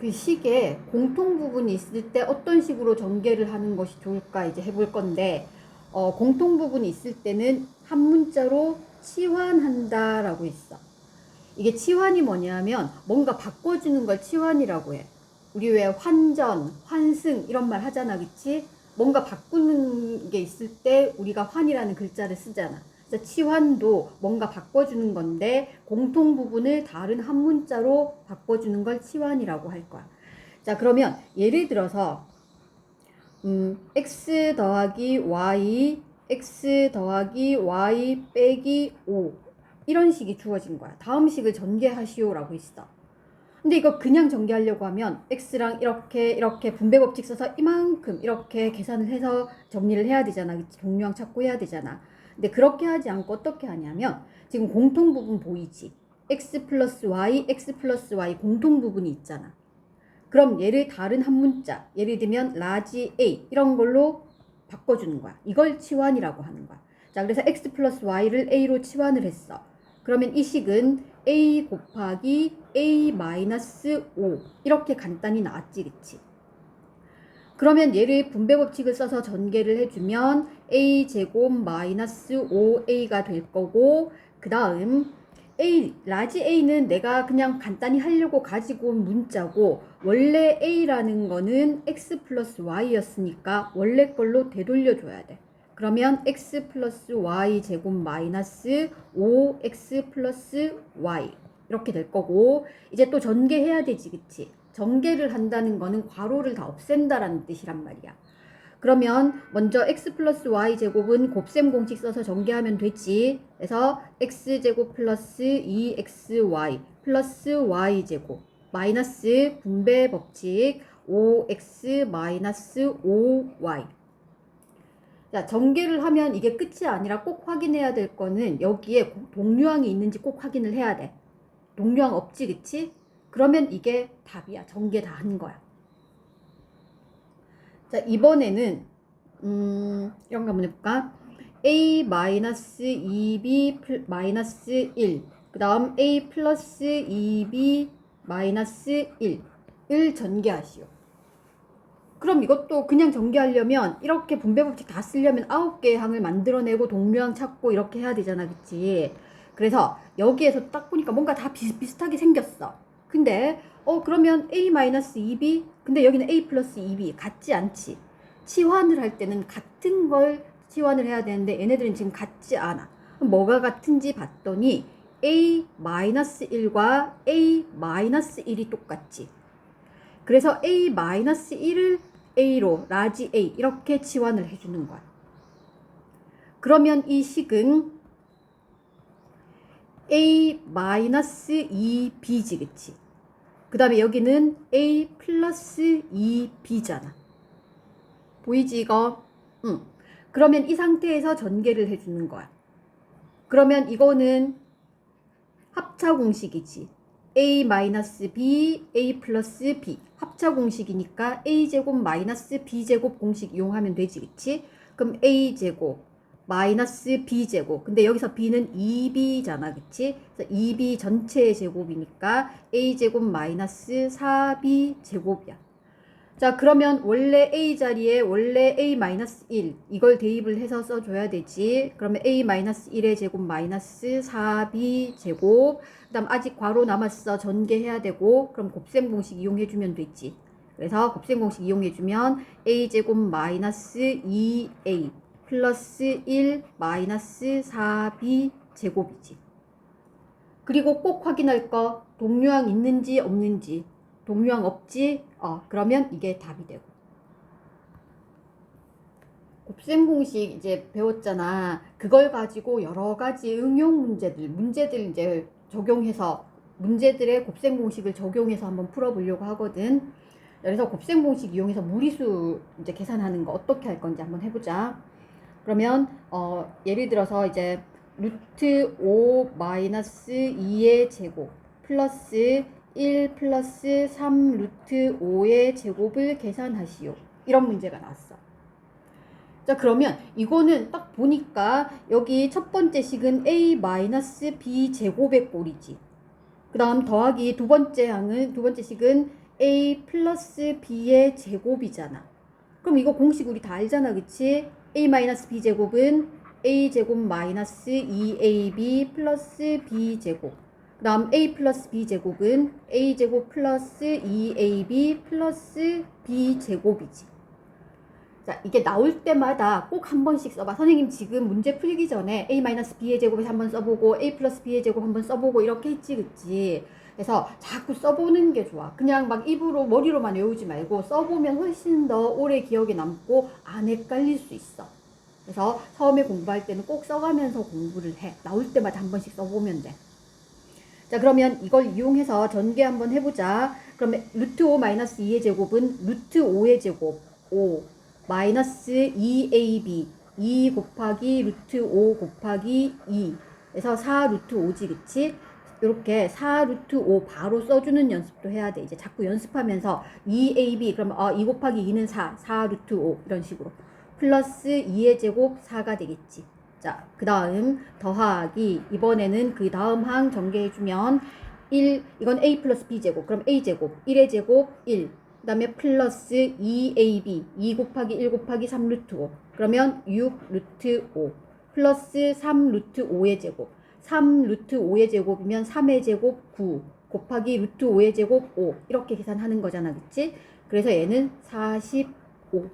그 식에 공통 부분이 있을 때 어떤 식으로 전개를 하는 것이 좋을까 이제 해볼 건데 어, 공통 부분이 있을 때는 한 문자로 치환한다라고 있어. 이게 치환이 뭐냐면 뭔가 바꿔주는 걸 치환이라고 해. 우리 왜 환전, 환승 이런 말 하잖아, 그치? 뭔가 바꾸는 게 있을 때 우리가 환이라는 글자를 쓰잖아. 그래서 치환도 뭔가 바꿔주는 건데 공통 부분을 다른 한 문자로 바꿔주는 걸 치환이라고 할 거야. 자, 그러면 예를 들어서 음, x 더하기 y, x 더하기 y 빼기 5 이런 식이 주어진 거야. 다음 식을 전개하시오라고 있어. 근데 이거 그냥 전개하려고 하면 x랑 이렇게 이렇게 분배 법칙 써서 이만큼 이렇게 계산을 해서 정리를 해야 되잖아. 동류항 찾고 해야 되잖아. 근데 그렇게 하지 않고 어떻게 하냐면 지금 공통 부분 보이지? x 플러스 y, x 플러스 y 공통 부분이 있잖아. 그럼 얘를 다른 한 문자, 예를 들면 라지 a 이런 걸로 바꿔주는 거야. 이걸 치환이라고 하는 거야. 자, 그래서 x 플러스 y를 a로 치환을 했어. 그러면 이 식은 a 곱하기 a 마이너스 5 이렇게 간단히 나왔지, 그치? 그러면 얘를 분배 법칙을 써서 전개를 해주면 a 제곱 마이너스 5a가 될 거고 그 다음 a 라지 a는 내가 그냥 간단히 하려고 가지고 온 문자고 원래 a라는 거는 x 플러스 y였으니까 원래 걸로 되돌려 줘야 돼. 그러면 x 플러스 y 제곱 마이너스 5x 플러스 y 이렇게 될 거고 이제 또 전개해야 되지 그치? 전개를 한다는 거는 괄호를 다 없앤다라는 뜻이란 말이야. 그러면 먼저 x 플러스 y 제곱은 곱셈 공식 써서 전개하면 되지. 그래서 x 제곱 플러스 2xy 플러스 y 제곱 마이너스 분배 법칙 5x 마이너스 5y 자, 전개를 하면 이게 끝이 아니라 꼭 확인해야 될 거는 여기에 동류항이 있는지 꼭 확인을 해야 돼. 동류항 없지, 그치? 그러면 이게 답이야. 전개 다 한 거야. 자, 이번에는, 음, 이런 거 한번 해볼까? a 마이너스 2b 플- 마이너스 1. 그 다음 a 플러스 2b 마이너스 1을 전개하시오. 그럼 이것도 그냥 전개하려면 이렇게 분배 법칙 다 쓰려면 9개의 항을 만들어내고 동류항 찾고 이렇게 해야 되잖아. 그치? 그래서 여기에서 딱 보니까 뭔가 다 비슷비슷하게 생겼어. 근데 어 그러면 a-2b 근데 여기는 a 플러스 2b 같지 않지. 치환을 할 때는 같은 걸 치환을 해야 되는데 얘네들은 지금 같지 않아. 뭐가 같은지 봤더니 a-1과 a-1이 똑같지. 그래서 a-1을 a로 라지 a 이렇게 치환을 해주는 거야. 그러면 이 식은 a-2b지 그치? 그 다음에 여기는 a 플러스 2b잖아. 보이지 이거? 응. 그러면 이 상태에서 전개를 해주는 거야. 그러면 이거는 합차 공식이지. a 마이너스 b, a 플러스 b 합차 공식이니까 a 제곱 마이너스 b 제곱 공식 이용하면 되지, 그치? 그럼 a 제곱 마이너스 b 제곱. 근데 여기서 b는 2b잖아, 그치? 그래서 2b 전체의 제곱이니까 a 제곱 마이너스 4b 제곱이야. 자, 그러면 원래 a 자리에 원래 a 마이너스 1 이걸 대입을 해서 써줘야 되지. 그러면 a 마이너스 1의 제곱 마이너스 4b 제곱. 그 다음 아직 괄호 남았어. 전개해야 되고 그럼 곱셈 공식 이용해주면 되지. 그래서 곱셈 공식 이용해주면 a 제곱 마이너스 2a 플러스 1 마이너스 4b 제곱이지. 그리고 꼭 확인할 거 동류항 있는지 없는지. 동류항 없지? 어, 그러면 이게 답이 되고. 곱셈 공식 이제 배웠잖아. 그걸 가지고 여러 가지 응용 문제들, 문제들 이제 적용해서 문제들의 곱셈 공식을 적용해서 한번 풀어보려고 하거든. 그래서 곱셈 공식 이용해서 무리수 이제 계산하는 거 어떻게 할 건지 한번 해보자. 그러면 어, 예를 들어서 이제 루트 5 마이너스 2의 제곱 플러스 1 플러스 3 루트 5의 제곱을 계산하시오. 이런 문제가 나왔어. 자, 그러면 이거는 딱 보니까 여기 첫 번째 식은 a 마이너스 b 제곱의 꼴이지. 그 다음 더하기 두 번째 항은, 두 번째 식은 a 플러스 b의 제곱이잖아. 그럼 이거 공식 우리 다 알잖아, 그치? A 마이너스 b 제곱은 a 제곱 마이너스 2ab 플러스 b 제곱. 그 다음 a 플러스 b 제곱은 a 제곱 플러스 2ab 플러스 b 제곱이지. 자, 이게 나올 때마다 꼭 한 번씩 써봐. 선생님 지금 문제 풀기 전에 a 마이너스 b의 제곱에서 한번 써보고 a 플러스 b의 제곱 한번 써보고 이렇게 했지, 그치? 그래서 자꾸 써보는 게 좋아. 그냥 막 입으로 머리로만 외우지 말고 써보면 훨씬 더 오래 기억에 남고 안 헷갈릴 수 있어. 그래서 처음에 공부할 때는 꼭 써가면서 공부를 해. 나올 때마다 한 번씩 써보면 돼. 자 그러면 이걸 이용해서 전개 한번 해보자. 그러면 루트 5 마이너스 2의 제곱은 루트 5의 제곱 5 마이너스 2ab 2 곱하기 루트 5 곱하기 2 그래서 4 루트 5지 그치? 이렇게 4 루트 5 바로 써주는 연습도 해야 돼. 이제 자꾸 연습하면서 2ab 그러면 어, 2 곱하기 2는 4 4 루트 5 이런 식으로. 플러스 2의 제곱 4가 되겠지. 자, 그 다음 더하기 이번에는 그 다음 항 전개해주면 1 이건 a 플러스 b 제곱. 그럼 a 제곱 1의 제곱 1 그 다음에 플러스 2ab 2 곱하기 1 곱하기 3 루트 5 그러면 6 루트 5 플러스 3 루트 5의 제곱 3 루트 5의 제곱이면 3의 제곱 9 곱하기 루트 5의 제곱 5 이렇게 계산하는 거잖아 그치? 그래서 얘는 45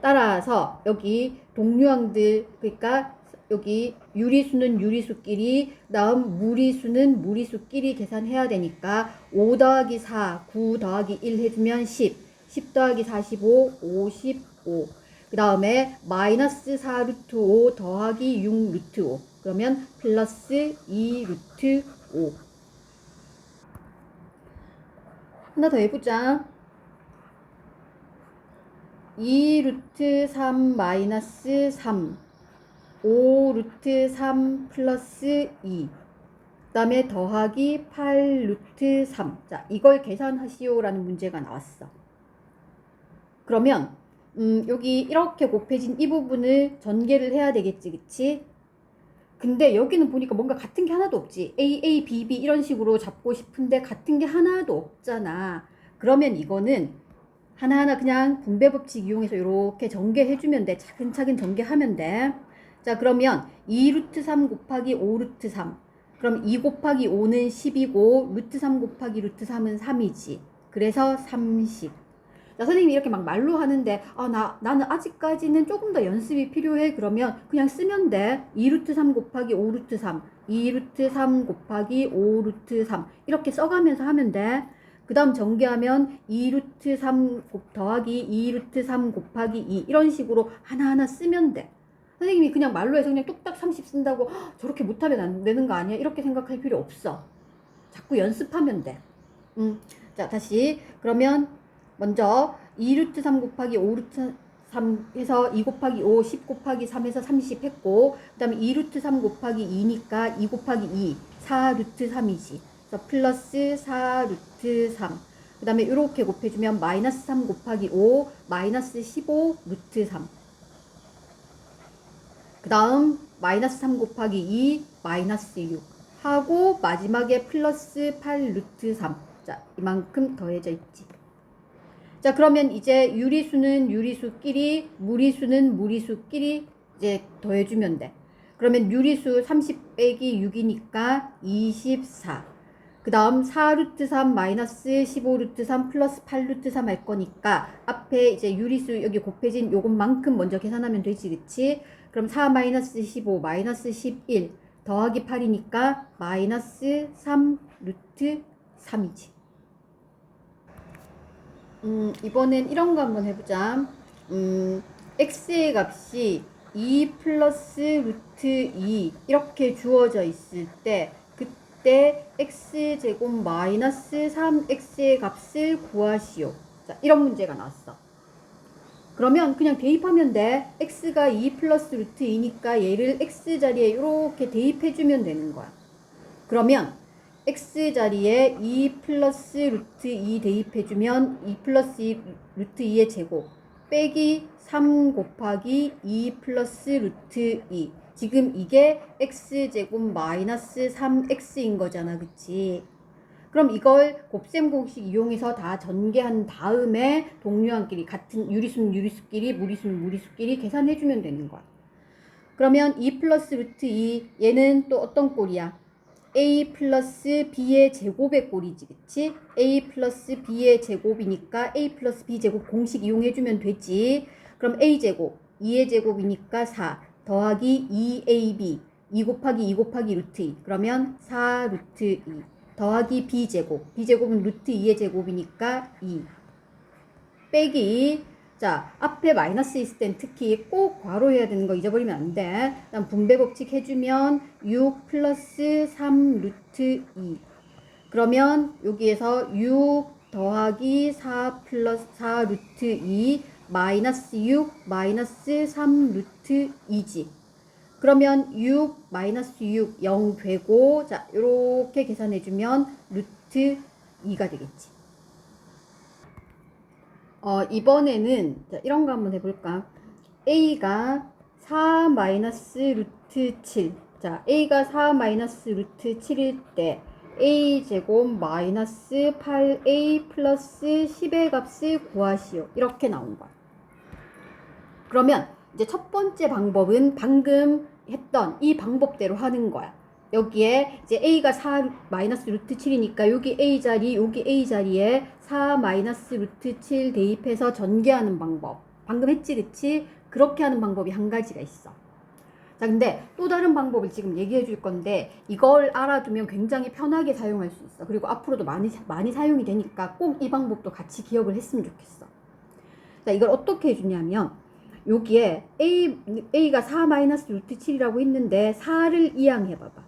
따라서 여기 동류항들 그러니까 여기 유리수는 유리수끼리 다음 무리수는 무리수끼리 계산해야 되니까 5 더하기 4 9 더하기 1 해주면 10 10 더하기 45 55그 다음에 마이너스 4 루트 5 더하기 6 루트 5 그러면 플러스 2 루트 5 하나 더 해보자. 2 루트 3 마이너스 3 5 루트 3 플러스 2 그 다음에 더하기 8 루트 3 자, 이걸 계산하시오 라는 문제가 나왔어. 그러면 음, 여기 이렇게 곱해진 이 부분을 전개를 해야 되겠지 그치? 근데 여기는 보니까 뭔가 같은 게 하나도 없지 A, A, B, B 이런 식으로 잡고 싶은데 같은 게 하나도 없잖아 그러면 이거는 하나하나 그냥 분배 법칙 이용해서 이렇게 전개해주면 돼. 차근차근 전개하면 돼. 자, 그러면 2 루트 3 곱하기 5 루트 3. 그럼 2 곱하기 5는 10이고, 루트 3 곱하기 루트 3은 3이지. 그래서 30. 자, 선생님이 이렇게 막 말로 하는데, 아, 나, 나는 아직까지는 조금 더 연습이 필요해. 그러면 그냥 쓰면 돼. 2 루트 3 곱하기 5 루트 3. 2 루트 3 곱하기 5 루트 3. 이렇게 써가면서 하면 돼. 그 다음 전개하면 2 루트 3곱 더하기 2 루트 3 곱하기 2 이런 식으로 하나하나 쓰면 돼. 선생님이 그냥 말로 해서 그냥 뚝딱 30 쓴다고 "헉, 저렇게 못하면 안 되는 거 아니야? 이렇게 생각할 필요 없어. 자꾸 연습하면 돼. 음, 자 다시 그러면 먼저 2 루트 3 곱하기 5 루트 3 해서 2 곱하기 5, 10 곱하기 3 해서 30 했고 그 다음에 2 루트 3 곱하기 2니까 2 곱하기 2, 4 루트 3이지. 그래서 플러스 4 루트 3. 그 다음에 이렇게 곱해주면 마이너스 3 곱하기 5, 마이너스 15 루트 3. 그 다음 마이너스 3 곱하기 2, 마이너스 6. 하고 마지막에 플러스 8 루트 3. 자, 이만큼 더해져 있지. 자, 그러면 이제 유리수는 유리수끼리, 무리수는 무리수끼리 이제 더해주면 돼. 그러면 유리수 30 빼기 6이니까 24. 그 다음 4루트 3 마이너스 15루트 3 플러스 8루트 3 할 거니까 앞에 이제 유리수 여기 곱해진 요것만큼 먼저 계산하면 되지 그치? 그럼 4 마이너스 15 마이너스 11 더하기 8이니까 마이너스 3 루트 3이지 음 이번엔 이런 거 한번 해보자 음 x의 값이 2 플러스 루트 2 이렇게 주어져 있을 때때 x제곱 마이너스 3x의 값을 구하시오. 자, 이런 문제가 나왔어. 그러면 그냥 대입하면 돼. x가 2 플러스 루트 2니까 얘를 x자리에 이렇게 대입해주면 되는 거야. 그러면 x자리에 2 플러스 루트 2 대입해주면 2 플러스 2 루트 2의 제곱 빼기 3 곱하기 2 플러스 루트 2 지금 이게 x제곱 마이너스 3x인 거잖아. 그치? 그럼 이걸 곱셈 공식 이용해서 다 전개한 다음에 동류항끼리 같은 유리수는 유리수끼리 무리수는 무리수끼리 계산해주면 되는 거야. 그러면 2 플러스 루트 2 얘는 또 어떤 꼴이야? A 플러스 b의 제곱의 꼴이지 그치? a 플러스 b의 제곱이니까 a 플러스 b 제곱 공식 이용해주면 되지. 그럼 a 제곱 2의 제곱이니까 4 더하기 2ab 2 곱하기 2 곱하기 루트 2 그러면 4 루트 2 더하기 b제곱 b제곱은 루트 2의 제곱이니까 2 빼기 자 앞에 마이너스 있을 땐 특히 꼭 괄호 해야 되는 거 잊어버리면 안돼. 일단 분배 법칙 해주면 6 플러스 3 루트 2 그러면 여기에서 6 더하기 4 플러스 4 루트 2 마이너스 6 마이너스 3 루트 2지. 그러면 6 마이너스 6 0 되고 자 이렇게 계산해 주면 루트 2가 되겠지 어, 이번에는 자, 이런 거 한번 해볼까? A가 4 마이너스 루트 7 자, a가 4 마이너스 루트 7일 때 a 제곱 마이너스 8a 플러스 10의 값을 구하시오. 이렇게 나온 거야. 그러면 이제 첫 번째 방법은 방금 했던 이 방법대로 하는 거야. 여기에 이제 a가 4 마이너스 루트 7이니까 여기 a 자리, 여기 a 자리에 4 마이너스 루트 7 대입해서 전개하는 방법. 방금 했지, 그치? 그렇게 하는 방법이 한 가지가 있어. 자, 근데 또 다른 방법을 지금 얘기해 줄 건데 이걸 알아두면 굉장히 편하게 사용할 수 있어. 그리고 앞으로도 많이, 많이 사용이 되니까 꼭 이 방법도 같이 기억을 했으면 좋겠어. 자, 이걸 어떻게 해주냐면 여기에 a, a가 4 마이너스 루트 7이라고 했는데 4를 이항해 봐봐.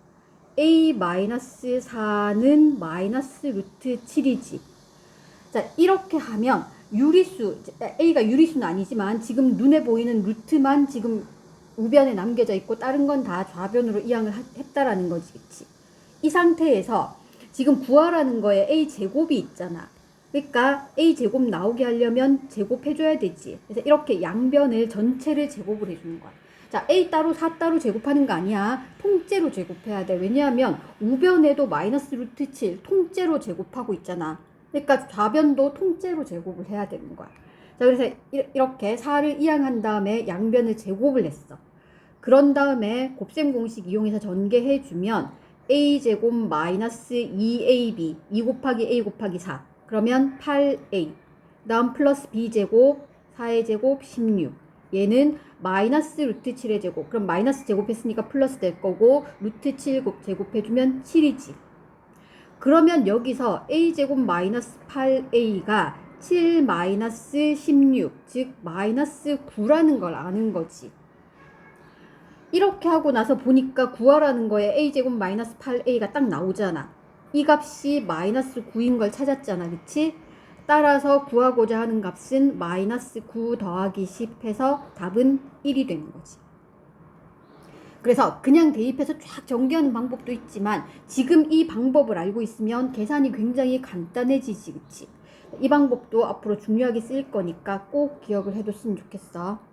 A 마이너스 4는 마이너스 루트 7이지. 자, 이렇게 하면 유리수, a가 유리수는 아니지만 지금 눈에 보이는 루트만 지금 우변에 남겨져 있고 다른 건 다 좌변으로 이항을 하- 했다라는 거지, 그치? 이 상태에서 지금 구하라는 거에 a 제곱이 있잖아. 그러니까 a 제곱 나오게 하려면 제곱해줘야 되지. 그래서 이렇게 양변을 전체를 제곱을 해주는 거야. 자, a 따로 4 따로 제곱하는 거 아니야. 통째로 제곱해야 돼. 왜냐하면 우변에도 마이너스 루트 7 통째로 제곱하고 있잖아. 그러니까 좌변도 통째로 제곱을 해야 되는 거야. 자, 그래서 이- 이렇게 4를 이항한 다음에 양변을 제곱을 했어. 그런 다음에 곱셈 공식 이용해서 전개해 주면 a 제곱 마이너스 2ab 2 곱하기 a 곱하기 4 그러면 8a 다음 플러스 b 제곱 4의 제곱 16 얘는 마이너스 루트 7의 제곱 그럼 마이너스 제곱했으니까 플러스 될 거고 루트 7 곱- 제곱해주면 7이지 그러면 여기서 a 제곱 마이너스 8a가 7 마이너스 16 즉 마이너스 9라는 걸 아는 거지 이렇게 하고 나서 보니까 구하라는 거에 a 제곱 마이너스 8a가 딱 나오잖아. 이 값이 마이너스 9인 걸 찾았잖아. 그치? 따라서 구하고자 하는 값은 마이너스 9 더하기 10 해서 답은 1이 되는 거지. 그래서 그냥 대입해서 쫙 전개하는 방법도 있지만 지금 이 방법을 알고 있으면 계산이 굉장히 간단해지지. 그치? 이 방법도 앞으로 중요하게 쓰일 거니까 꼭 기억을 해뒀으면 좋겠어.